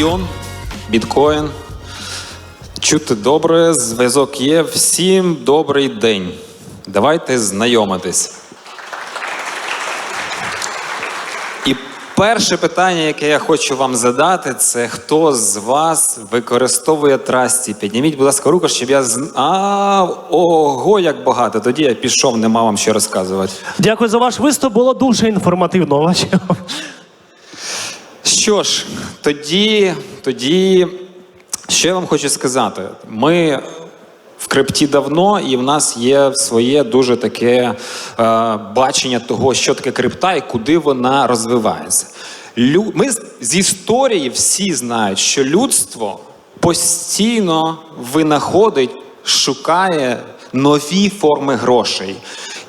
мільйон, біткоін. Чути добре, зв'язок є. Всім добрий день. Давайте знайомитись. І перше питання, яке я хочу вам задати, це хто з вас використовує трасті? Підніміть, будь ласка, руку, щоб я зн... А, ого, як багато. Тоді я пішов, нема вам що розказувати. Дякую за ваш виступ. Було дуже інформативно. Що ж, тоді, тоді, що я вам хочу сказати? Ми в крипті давно, і в нас є своє дуже таке е, бачення того, що таке крипта і куди вона розвивається. Лю... Ми з історії всі знають, що людство постійно винаходить, шукає нові форми грошей.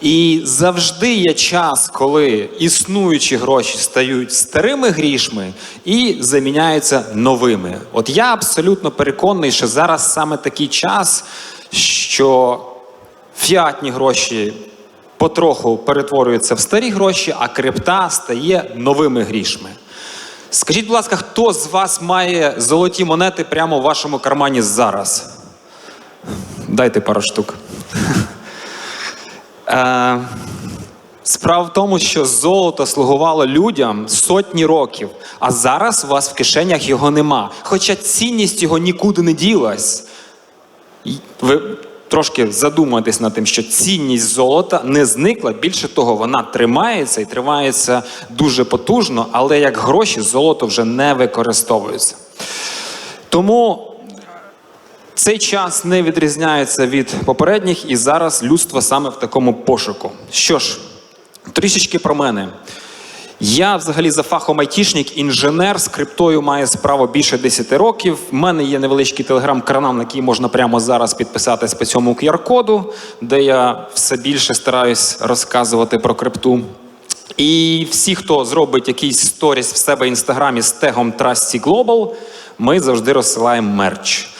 І завжди є час, коли існуючі гроші стають старими грішми і заміняються новими. От я абсолютно переконаний, що зараз саме такий час, що фіатні гроші потроху перетворюються в старі гроші, а крипта стає новими грішми. Скажіть, будь ласка, хто з вас має золоті монети прямо в вашому кармані зараз? Дайте пару штук. Е, Справа в тому, що золото слугувало людям сотні років, а зараз у вас в кишенях його нема. Хоча цінність його нікуди не ділась. Ви трошки задумаєтесь над тим, що цінність золота не зникла. Більше того, вона тримається і тримається дуже потужно, але як гроші золото вже не використовується. Тому цей час не відрізняється від попередніх, і зараз людство саме в такому пошуку. Що ж, трішечки про мене. Я взагалі за фахом айтішник, інженер з криптою має справу більше 10 років. У мене є невеличкий телеграм-канал, на який можна прямо зараз підписатись по цьому QR-коду, де я все більше стараюсь розказувати про крипту. І всі, хто зробить якийсь сторіс в себе в інстаграмі з тегом Trusty Global, ми завжди розсилаємо мерч.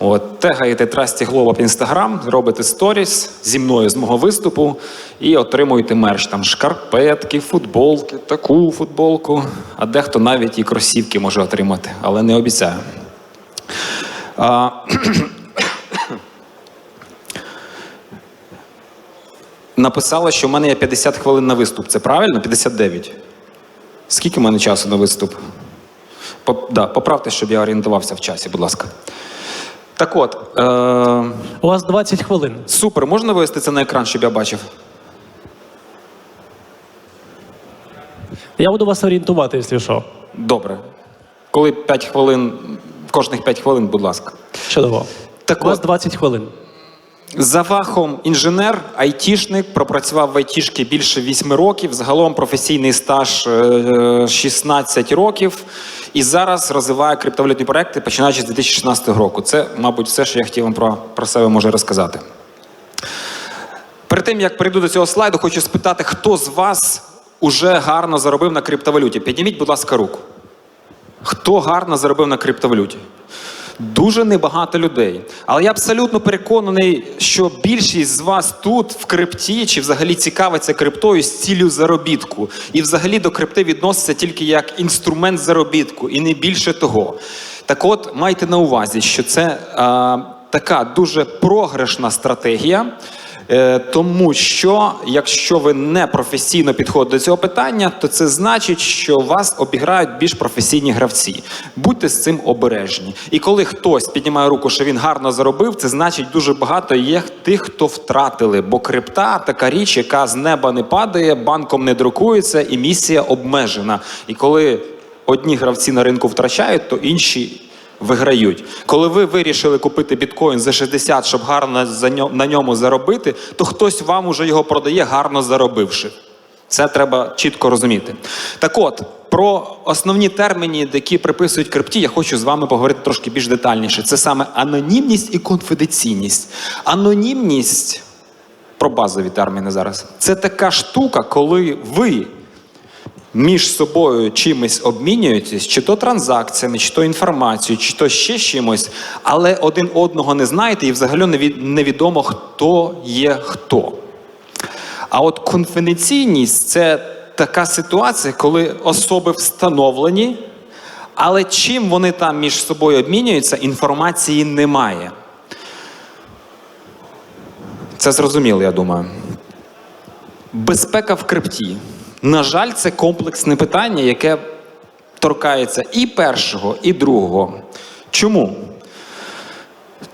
От, тегаєте Global в інстаграм, робите сторіс зі мною з мого виступу і отримуєте мерч. Там шкарпетки, футболки, таку футболку, а дехто навіть і кросівки може отримати, але не обіцяю. А, написала, що в мене є 50 хвилин на виступ. Це правильно? 59. Скільки в мене часу на виступ? Поп, да, поправте, щоб я орієнтувався в часі, будь ласка. Так от, е, У вас 20 хвилин. супер, можна вивести це на екран, щоб я бачив? Я буду вас орієнтувати, якщо що. Добре. Коли 5 хвилин, кожних 5 хвилин, будь ласка. Чудово. Так У вас от. 20 хвилин. За фахом інженер, айтішник, пропрацював в айтішки більше 8 років. Загалом професійний стаж е, 16 років. І зараз розвиває криптовалютні проекти, починаючи з 2016 року. Це, мабуть, все, що я хотів вам про, про себе може розказати. Перед тим як перейду до цього слайду, хочу спитати, хто з вас уже гарно заробив на криптовалюті? Підніміть, будь ласка, руку. Хто гарно заробив на криптовалюті? Дуже небагато людей. Але я абсолютно переконаний, що більшість з вас тут в крипті чи взагалі цікавиться криптою з ціллю заробітку. І взагалі до крипти відноситься тільки як інструмент заробітку, і не більше того. Так от, майте на увазі, що це а, така дуже програшна стратегія. Е, Тому що якщо ви не професійно підходите до цього питання, то це значить, що вас обіграють більш професійні гравці. Будьте з цим обережні. І коли хтось піднімає руку, що він гарно заробив, це значить дуже багато є тих, хто втратили. Бо крипта така річ, яка з неба не падає, банком не друкується, і місія обмежена. І коли одні гравці на ринку втрачають, то інші виграють. Коли ви вирішили купити біткоін за 60, щоб гарно на ньому заробити, то хтось вам уже його продає, гарно заробивши. Це треба чітко розуміти. Так от, про основні терміни, які приписують крипті, я хочу з вами поговорити трошки більш детальніше. Це саме анонімність і конфіденційність. Анонімність про базові терміни зараз. Це така штука, коли ви між собою чимось обмінюєтесь, чи то транзакціями, чи то інформацією, чи то ще чимось, але один одного не знаєте і взагалі невідомо, хто є хто. А от конфіденційність це така ситуація, коли особи встановлені, Але чим вони там між собою обмінюються, інформації немає. Це зрозуміло, я думаю. Безпека в крипті. На жаль, це комплексне питання, яке торкається і першого, і другого. Чому?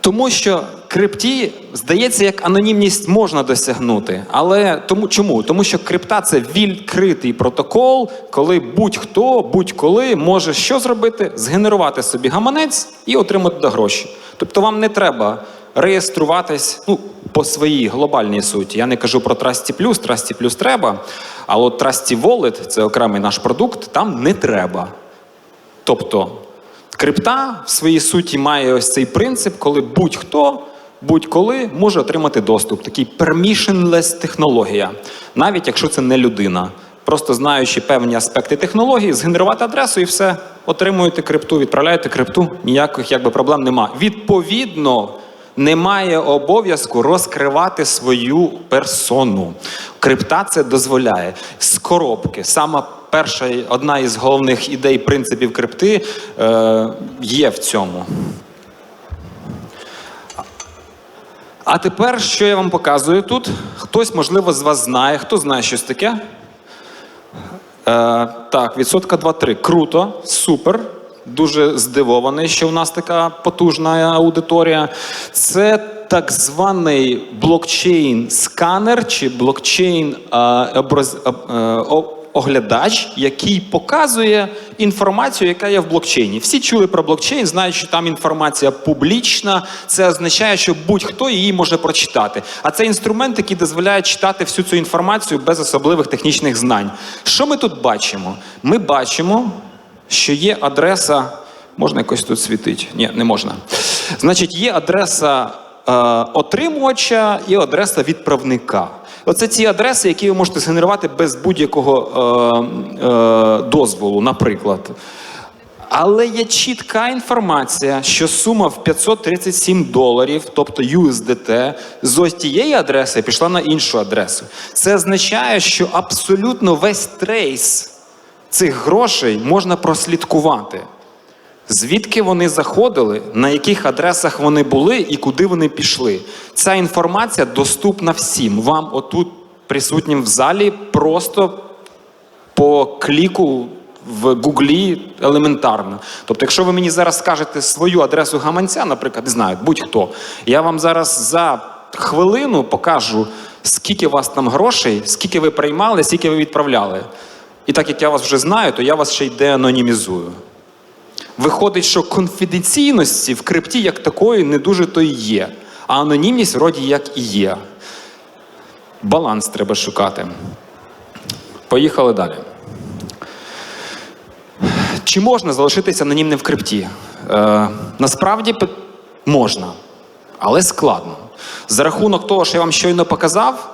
Тому що крипті, здається, як анонімність можна досягнути. Але тому чому? Тому що крипта це відкритий протокол, коли будь-хто, будь-коли може що зробити? Згенерувати собі гаманець і отримати гроші. Тобто вам не треба реєструватись ну, по своїй глобальній суті. Я не кажу про Trusty Plus, Trusty Plus треба, але от Trusty Wallet, це окремий наш продукт, там не треба. Тобто крипта в своїй суті має ось цей принцип, коли будь-хто будь-коли може отримати доступ. Такий permissionless технологія, навіть якщо це не людина. Просто знаючи певні аспекти технології, згенерувати адресу і все, отримуєте крипту, відправляєте крипту, ніяких якби, проблем нема. Відповідно, немає обов'язку розкривати свою персону. Крипта це дозволяє з коробки. Сама перша одна із головних ідей принципів крипти е, є в цьому. А тепер, що я вам показую тут? Хтось, можливо, з вас знає, хто знає щось таке? Е, так, відсотка 2-3. Круто, супер. Дуже здивований, що в нас така потужна аудиторія. Це так званий блокчейн-сканер чи блокчейн оглядач, який показує інформацію, яка є в блокчейні. Всі чули про блокчейн, знають, що там інформація публічна. Це означає, що будь-хто її може прочитати. А це інструмент, який дозволяє читати всю цю інформацію без особливих технічних знань. Що ми тут бачимо? Ми бачимо, що є адреса. Можна якось тут світити? Ні, не можна. Значить, є адреса е, отримувача і адреса відправника. Оце ті адреси, які ви можете згенерувати без будь-якого е, е, дозволу, наприклад. Але є чітка інформація, що сума в 537 доларів, тобто USDT, з ось тієї адреси пішла на іншу адресу. Це означає, що абсолютно весь трейс цих грошей можна прослідкувати. Звідки вони заходили, на яких адресах вони були і куди вони пішли. Ця інформація доступна всім. Вам отут, присутнім в залі, просто по кліку в Гуглі елементарно. Тобто, якщо ви мені зараз скажете свою адресу гаманця, наприклад, не знаю, будь-хто, я вам зараз за хвилину покажу, скільки у вас там грошей, скільки ви приймали, скільки ви відправляли. І так як я вас вже знаю, то я вас ще й деанонімізую. Виходить, що конфіденційності в крипті як такої не дуже то й є. А анонімність вроді як і є. Баланс треба шукати. Поїхали далі. Чи можна залишитися анонімним в крипті? Е, насправді можна, але складно. За рахунок того, що я вам щойно показав,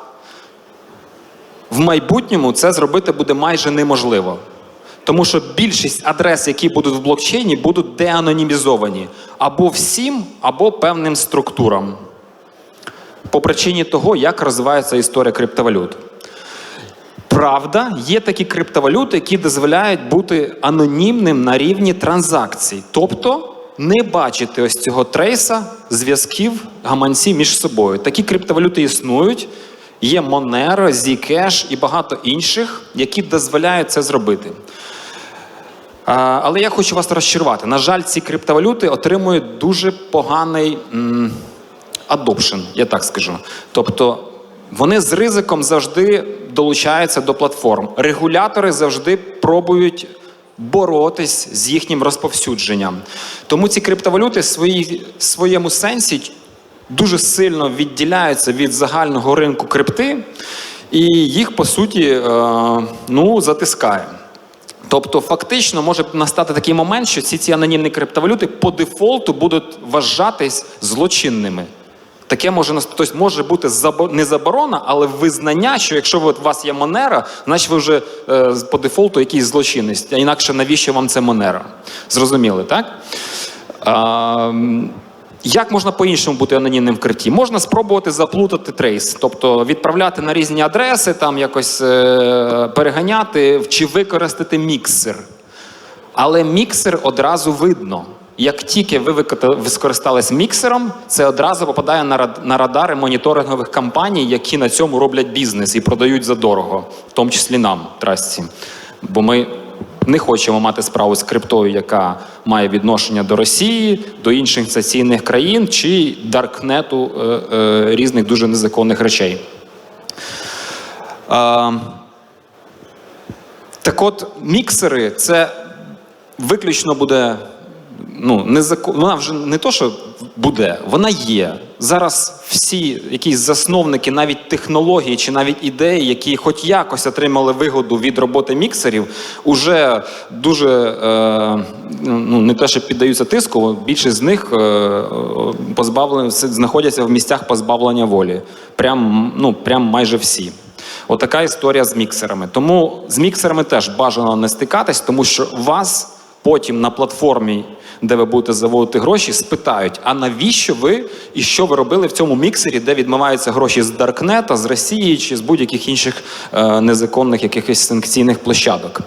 в майбутньому це зробити буде майже неможливо. Тому що більшість адрес, які будуть в блокчейні, будуть деанонімізовані або всім, або певним структурам. По причині того, як розвивається історія криптовалют. Правда, є такі криптовалюти, які дозволяють бути анонімним на рівні транзакцій. Тобто не бачити ось цього трейса зв'язків гаманців між собою. Такі криптовалюти існують. Є Monero, Zcash і багато інших, які дозволяють це зробити. Але я хочу вас розчарувати. На жаль, ці криптовалюти отримують дуже поганий adoption, я так скажу. Тобто вони з ризиком завжди долучаються до платформ. Регулятори завжди пробують боротись з їхнім розповсюдженням. Тому ці криптовалюти в своєму сенсі дуже сильно відділяються від загального ринку крипти, і їх, по суті, е, ну, затискає. Тобто, фактично може настати такий момент, що ці ці анонімні криптовалюти по дефолту будуть вважатись злочинними. Таке може тобто може бути не заборона, але визнання, що якщо у вас є Монера, значить ви вже е, по дефолту якийсь злочинець. А інакше навіщо вам це Монера? Зрозуміли, так? М, як можна по-іншому бути анонімним в крипті? Можна спробувати заплутати трейс, тобто відправляти на різні адреси, там якось е, переганяти чи використати міксер. Але міксер одразу видно. Як тільки ви скористались міксером, це одразу попадає на рад- на радари моніторингових компаній, які на цьому роблять бізнес і продають задорого, в тому числі нам, трасці. Бо ми не хочемо мати справу з криптою, яка має відношення до Росії, до інших санкційних країн чи даркнету е, е, різних дуже незаконних речей. Е, так от, міксери це виключно буде. Ну, не закон... Вона вже не то, що буде, вона є. Зараз всі якісь засновники, навіть технології чи навіть ідеї, які хоч якось отримали вигоду від роботи міксерів, уже дуже е, ну, не те, що піддаються тиску, більшість з них е, позбавлені, знаходяться в місцях позбавлення волі. Прям, ну, прям майже всі. Отака історія з міксерами. Тому з міксерами теж бажано не стикатись, тому що вас потім на платформі, де ви будете заводити гроші, спитають: а навіщо ви і що ви робили в цьому міксері, де відмиваються гроші з Даркнета, з Росії чи з будь-яких інших е, незаконних якихось санкційних площадок.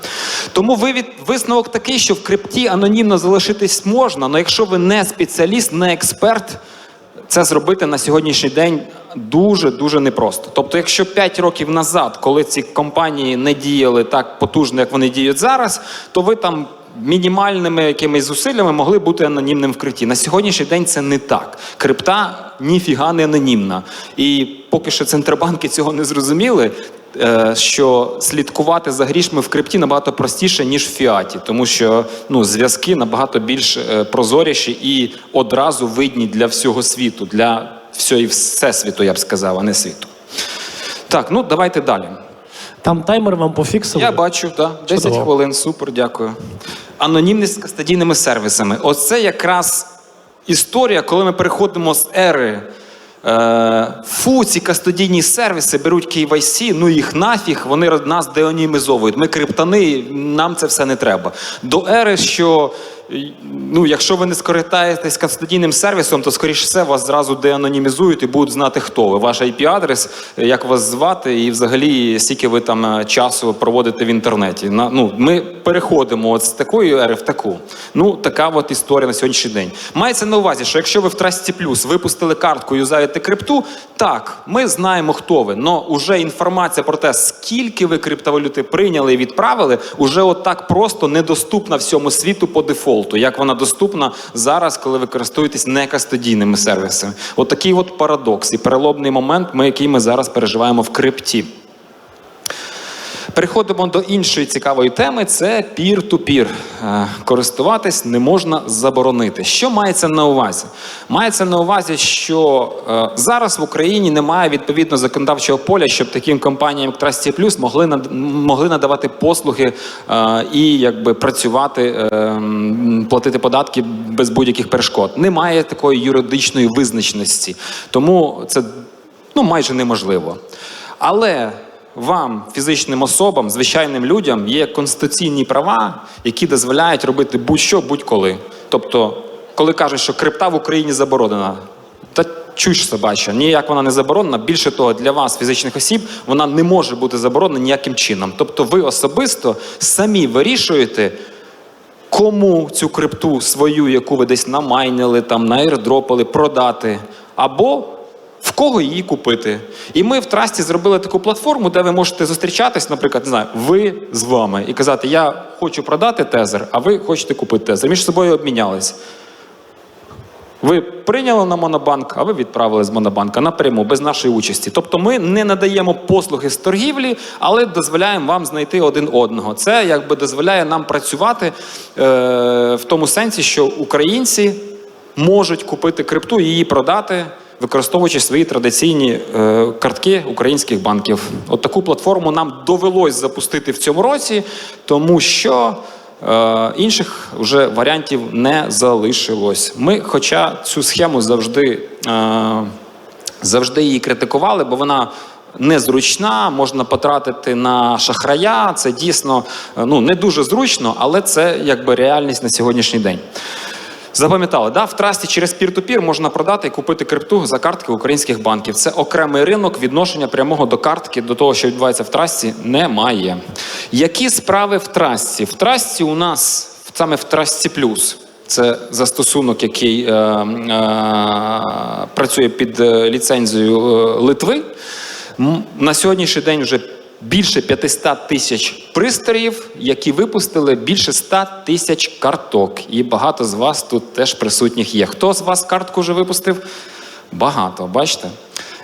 Тому вивід, висновок такий, що в крипті анонімно залишитись можна, але якщо ви не спеціаліст, не експерт. Це зробити на сьогоднішній день дуже дуже непросто. Тобто, якщо 5 років назад, коли ці компанії не діяли так потужно, як вони діють зараз, то ви там мінімальними якимись зусиллями могли бути анонімним вкритті. На сьогоднішній день це не так. Крипта ніфіга не анонімна. І поки що центробанки цього не зрозуміли. е, Що слідкувати за грішми в крипті набагато простіше ніж в фіаті, тому що ну зв'язки набагато більш е, прозоріші і одразу видні для всього світу, для всього всесвіту, я б сказав, а не світу. Так, ну давайте далі. Там таймер вам пофіксили. Я бачу, так. 10 Чудово. хвилин, супер, дякую. Анонімність з кастадійними сервісами. Оце якраз історія, коли ми переходимо з ери. Е, фу, ці кастодійні сервіси беруть KYC, ну їх нафіг, вони нас деонімізовують. Ми криптани, нам це все не треба. До ери, що ну, якщо ви не скористаєтесь кастодійним сервісом, то скоріш все вас зразу деанонімізують і будуть знати, хто ви. Ваш IP-адрес, як вас звати, і взагалі скільки ви там е, часу проводите в інтернеті. На, ну, ми переходимо от з такої ери в таку. Ну, така от історія на сьогоднішній день. Мається на увазі, що якщо ви в Трасті Плюс випустили картку і юзаєте крипту, так, ми знаємо, хто ви, але вже інформація про те, скільки ви криптовалюти прийняли і відправили, уже от так просто недоступна всьому світу по дефолту, як вона доступна зараз, коли ви користуєтесь некастодійними сервісами. От такий от парадокс і переломний момент, ми, який ми зараз переживаємо в крипті. Переходимо до іншої цікавої теми: це пір-ту-пір. Е, Користуватись не можна заборонити. Що мається на увазі? Мається на увазі, що е, зараз в Україні немає відповідно законодавчого поля, щоб таким компаніям, як Trusty Plus, могли могли надавати послуги е, і якби працювати, платити податки без будь-яких перешкод. Немає такої юридичної визначеності, тому це ну майже неможливо. Але вам, фізичним особам, звичайним людям, є конституційні права, які дозволяють робити будь-що будь-коли. Тобто, коли кажуть, що крипта в Україні заборонена, та чуш собача, ніяк вона не заборонена. Більше того, для вас, фізичних осіб, вона не може бути заборонена ніяким чином. Тобто, ви особисто самі вирішуєте, кому цю крипту свою, яку ви десь намайнили, там наірдропали, продати, або в кого її купити. І ми в Трасті зробили таку платформу, де ви можете зустрічатись, наприклад, не знаю, ви з вами, і казати, я хочу продати тезер, а ви хочете купити тезер. Між собою обмінялись. Ви прийняли на Монобанк, а ви відправили з Монобанка напряму, без нашої участі. Тобто ми не надаємо послуги з торгівлі, але дозволяємо вам знайти один одного. Це якби дозволяє нам працювати е, в тому сенсі, що українці можуть купити крипту і її продати, використовуючи свої традиційні е, картки українських банків. От таку платформу нам довелось запустити в цьому році, тому що. Е, Інших вже варіантів не залишилось. Ми, хоча цю схему завжди, е, завжди її критикували, бо вона незручна, можна потратити на шахрая. Це дійсно ну, не дуже зручно, але це якби реальність на сьогоднішній день. Запам'ятали, да? в трасті через пір-ту-пір можна продати і купити крипту за картки українських банків. Це окремий ринок, відношення прямого до картки, до того, що відбувається в трасті, немає. Які справи в трасті? В трасті у нас саме в Трасті Плюс. Це застосунок, який е, е, працює під е, ліцензією е, Литви. На сьогоднішній день вже більше 500 тисяч пристроїв, які випустили більше 100 тисяч карток. І багато з вас тут теж присутніх є. Хто з вас картку вже випустив? Багато, бачите?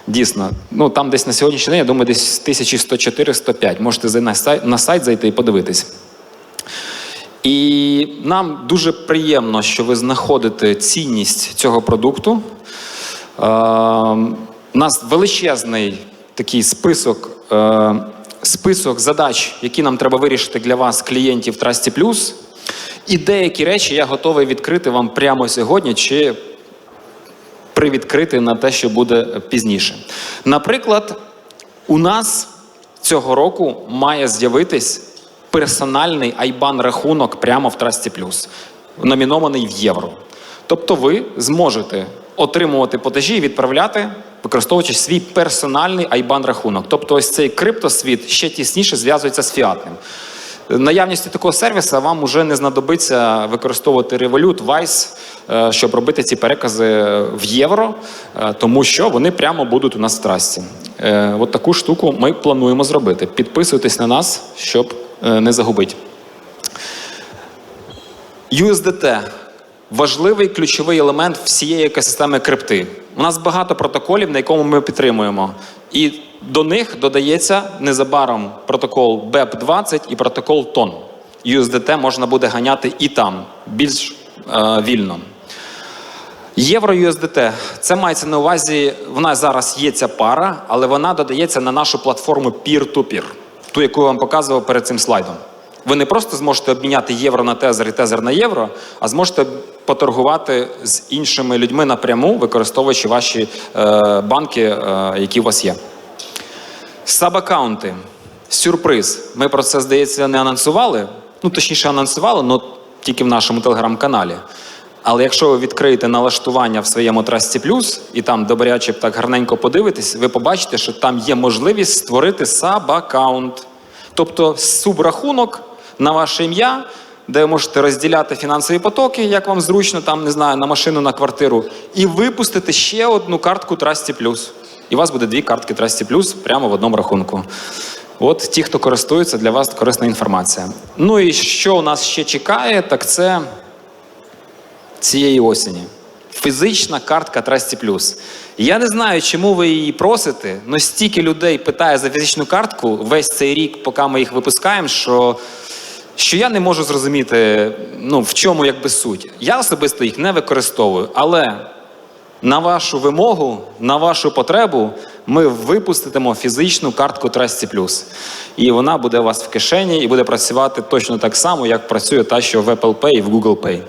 Дійсно, ну там десь на сьогоднішній день, я думаю, десь 1104-105. Можете на сайт, на сайт зайти і подивитись. І нам дуже приємно, що ви знаходите цінність цього продукту. Е, у нас величезний такий список, е, список задач, які нам треба вирішити для вас, клієнтів Трасті Плюс. І деякі речі я готовий відкрити вам прямо сьогодні чи привідкрити на те, що буде пізніше. Наприклад, у нас цього року має з'явитись персональний айбан рахунок прямо в Трасті Плюс, номінований в євро. Тобто ви зможете отримувати платежі і відправляти, використовуючи свій персональний айбан рахунок. Тобто, ось цей криптосвіт ще тісніше зв'язується з фіатним. Наявністю такого сервісу вам вже не знадобиться використовувати Revolut, Wise, е, щоб робити ці перекази в євро, е, тому що вони прямо будуть у нас в трасті. Е, От таку штуку ми плануємо зробити. Підписуйтесь на нас, щоб не загубити. USDT важливий ключовий елемент всієї екосистеми крипти. У нас багато протоколів, на якому ми підтримуємо. І до них додається незабаром протокол BEP20 і протокол TON. USDT можна буде ганяти і там більш е, вільно. Євро USDT. Це мається на увазі. В нас зараз є ця пара, але вона додається на нашу платформу peer-to-peer, ту, яку я вам показував перед цим слайдом. Ви не просто зможете обміняти євро на тезер і тезер на євро, а зможете поторгувати з іншими людьми напряму, використовуючи ваші е, банки, е, які у вас є. Сабакаунти. Сюрприз. Ми про це, здається, не анонсували. Ну, точніше, анонсували, але тільки в нашому телеграм-каналі. Але якщо ви відкриєте налаштування в своєму Трасті Плюс і там добряче так гарненько подивитесь, ви побачите, що там є можливість створити саб-аккаунт. Тобто субрахунок на ваше ім'я, де ви можете розділяти фінансові потоки, як вам зручно, там не знаю, на машину, на квартиру, і випустити ще одну картку Трасті Плюс. І у вас буде дві картки Трасті Плюс прямо в одному рахунку. От ті, хто користується, для вас корисна інформація. Ну і що у нас ще чекає, так це цієї осені. Фізична картка Трасті Плюс. Я не знаю, чому ви її просите, але стільки людей питає за фізичну картку весь цей рік, поки ми їх випускаємо, що, що я не можу зрозуміти, ну, в чому якби суть. Я особисто їх не використовую, але на вашу вимогу, на вашу потребу, ми випустимо фізичну картку Трасті Плюс. І вона буде у вас в кишені і буде працювати точно так само, як працює та, що в Apple Pay і в Google Pay.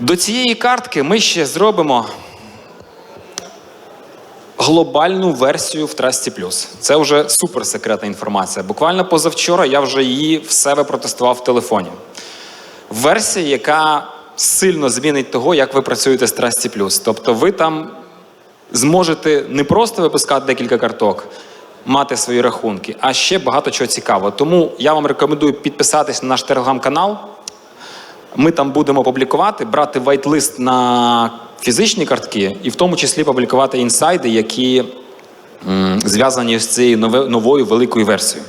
До цієї картки ми ще зробимо глобальну версію в Трасті Плюс. Це вже суперсекретна інформація. Буквально позавчора я вже її в себе протестував в телефоні. Версія, яка сильно змінить того, як ви працюєте з Трасті Плюс. Тобто ви там зможете не просто випускати декілька карток, мати свої рахунки, а ще багато чого цікавого. Тому я вам рекомендую підписатись на наш телеграм-канал. Ми там будемо публікувати, брати вайт-лист на фізичні картки, і в тому числі публікувати інсайди, які зв'язані з цією новою великою версією.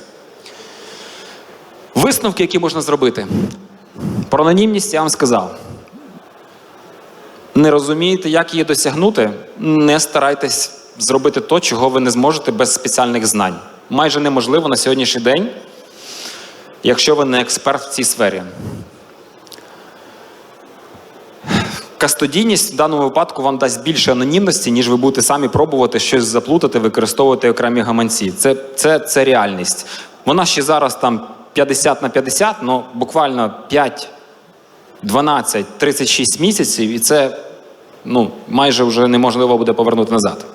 Висновки, які можна зробити. Про анонімність я вам сказав. Не розумієте, як її досягнути, не старайтесь зробити то, чого ви не зможете без спеціальних знань. Майже неможливо на сьогоднішній день, якщо ви не експерт в цій сфері. Кастодійність в даному випадку вам дасть більше анонімності, ніж ви будете самі пробувати щось заплутати, використовувати окремі гаманці. Це, це, це реальність. Вона ще зараз там 50 на 50, але буквально 5, 12, 36 місяців, і це ну, майже вже неможливо буде повернути назад.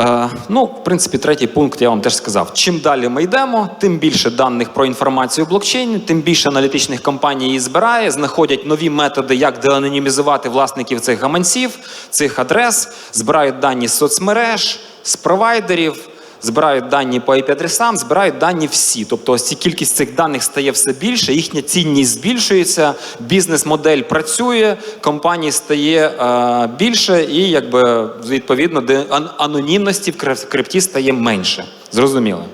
Е, ну, в принципі, третій пункт я вам теж сказав. Чим далі ми йдемо, тим більше даних про інформацію в блокчейні, тим більше аналітичних компаній її збирає, знаходять нові методи, як деанонімізувати власників цих гаманців, цих адрес, збирають дані з соцмереж, з провайдерів, збирають дані по IP-адресам, збирають дані всі. Тобто ось ці кількість цих даних стає все більше, їхня цінність збільшується, бізнес-модель працює, компанії стає е, більше, і якби відповідно де ан- анонімності в крипті стає менше. Зрозуміло.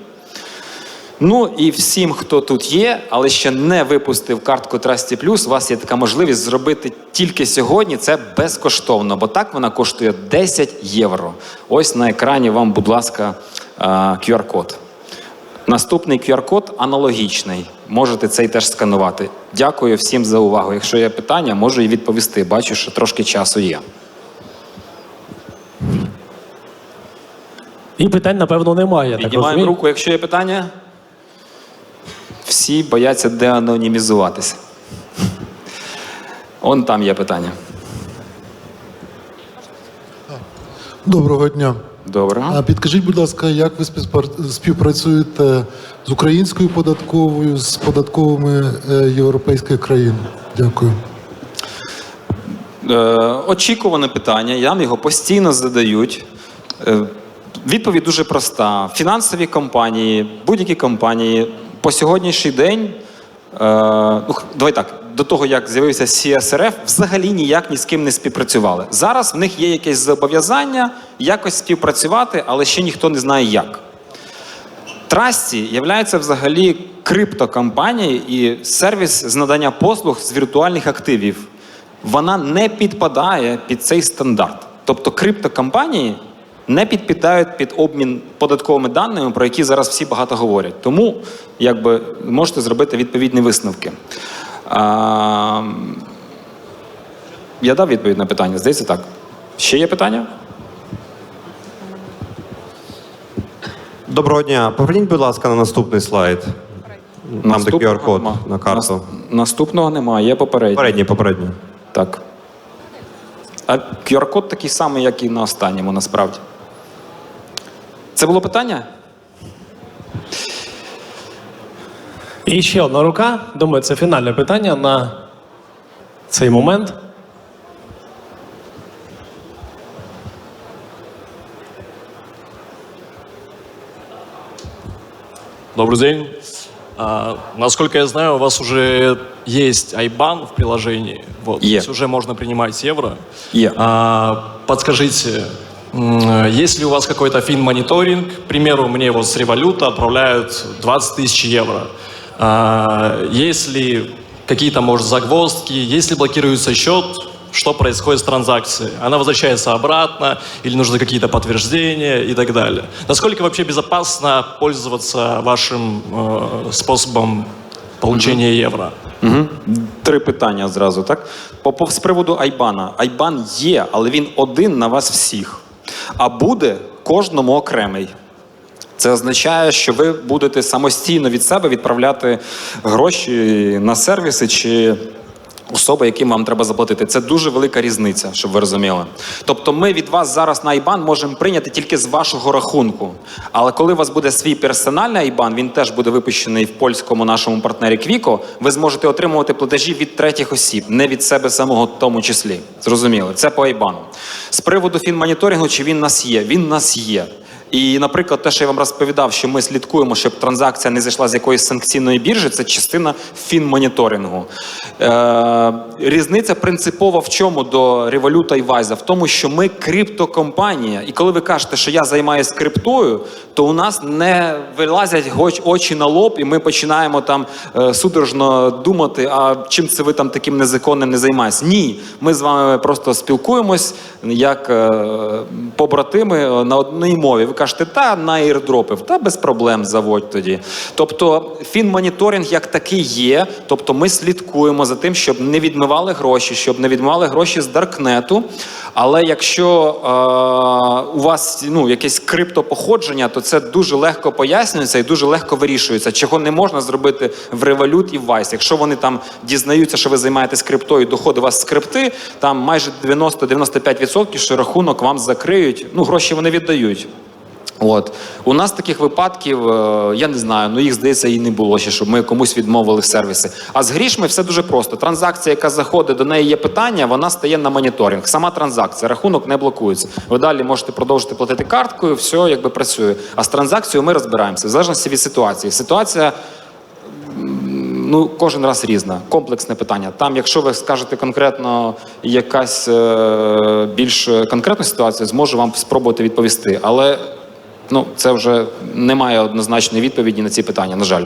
Ну і всім, хто тут є, але ще не випустив картку Trusty Plus, у вас є така можливість зробити тільки сьогодні. Це безкоштовно, бо так вона коштує 10 євро. Ось на екрані вам, будь ласка, QR-код. Наступний QR-код аналогічний. Можете цей теж сканувати. Дякую всім за увагу. Якщо є питання, можу і відповісти. Бачу, що трошки часу є. І питань, напевно, немає. Піднімаємо руку, якщо є питання. Всі бояться деанонімізуватися. Он там є питання. Доброго дня. Добре. А підкажіть, будь ласка, як ви співпрацюєте з українською податковою, з податковими е, європейських країн? Дякую. Е, очікуване питання, нам його постійно задають. Е, відповідь дуже проста. Фінансові компанії, будь-які компанії по сьогоднішній день, е, ну, давай так, до того, як з'явився CSRF, взагалі ніяк ні з ким не співпрацювали. Зараз в них є якесь зобов'язання якось співпрацювати, але ще ніхто не знає як. Трасті є взагалі криптокомпанією і сервіс з надання послуг з віртуальних активів. Вона не підпадає під цей стандарт. Тобто криптокомпанії не підпадають під обмін податковими даними, про які зараз всі багато говорять. Тому якби, можете зробити відповідні висновки. А, я дав відповідь на питання, здається так. Ще є питання? Доброго дня. Поверніть, будь ласка, на наступний слайд. Нам де QR-код нема. на карту. Наступного немає, є попередній. Попередній, попередній. Так. А QR-код такий самий, як і на останньому, насправді. Це було питання? І ще одна рука. Думаю, це фінальне питання на цей момент. Добрый день. А, насколько я знаю, у вас уже есть IBAN в приложении. Вот, Е. То есть уже можно принимать евро. Е. А, подскажите, м, есть ли у вас какой-то фин-мониторинг? К примеру, мне вот с революта отправляют 20 тысяч евро. А, есть ли какие-то, может, загвоздки? Если блокируется счет, что происходит с транзакцией? Она возвращается обратно или нужны какие-то подтверждения и так далее? Насколько вообще безопасно пользоваться вашим э, способом получения евро? Угу. Три питання зразу, так? По, по, з приводу Айбана. Айбан є, але він один на вас всіх. А буде кожному окремий. Це означає, що ви будете самостійно від себе відправляти гроші на сервіси чи особи, яким вам треба заплатити. Це дуже велика різниця, щоб ви розуміли. Тобто, ми від вас зараз на Айбан можемо прийняти тільки з вашого рахунку. Але коли у вас буде свій персональний Айбан, він теж буде випущений в польському нашому партнері Квіко, ви зможете отримувати платежі від третіх осіб, не від себе самого в тому числі. Зрозуміло, це по Айбану. З приводу фінмоніторингу, чи він нас є? Він нас є. І, наприклад, те, що я вам розповідав, що ми слідкуємо, щоб транзакція не зайшла з якоїсь санкційної біржі, це частина фінмоніторингу. Е, різниця принципова в чому до Revolut і Вайза? В тому, що ми криптокомпанія. І коли ви кажете, що я займаюся криптою, то у нас не вилазять очі на лоб, і ми починаємо там е, судорожно думати, а чим це ви там таким незаконним не займаєтесь. Ні, ми з вами просто спілкуємось як е, побратими е, на одній мові. Кажете, та на аірдропив, та без проблем заводь тоді. Тобто фінмоніторинг як такий є. Тобто ми слідкуємо за тим, щоб не відмивали гроші, щоб не відмивали гроші з Даркнету. Але якщо е, у вас ну, якесь криптопоходження, то це дуже легко пояснюється і дуже легко вирішується, чого не можна зробити в Revolut і в Vice. Якщо вони там дізнаються, що ви займаєтесь криптою, доходи у вас з крипти, там майже 90-95%, що рахунок вам закриють. Ну, гроші вони віддають. От у нас таких випадків, е, я не знаю, ну їх здається і не було ще, щоб ми комусь відмовили в сервісі. А з грішми все дуже просто. Транзакція, яка заходить, до неї є питання, вона стає на моніторинг. Сама транзакція, рахунок не блокується. Ви далі можете продовжити платити карткою, все якби працює. А з транзакцією ми розбираємося в залежності від ситуації. Ситуація ну кожен раз різна, комплексне питання. Там, якщо ви скажете конкретно якась е, більш конкретну ситуацію, зможу вам спробувати відповісти. Але ну це вже немає однозначної відповіді на ці питання, на жаль.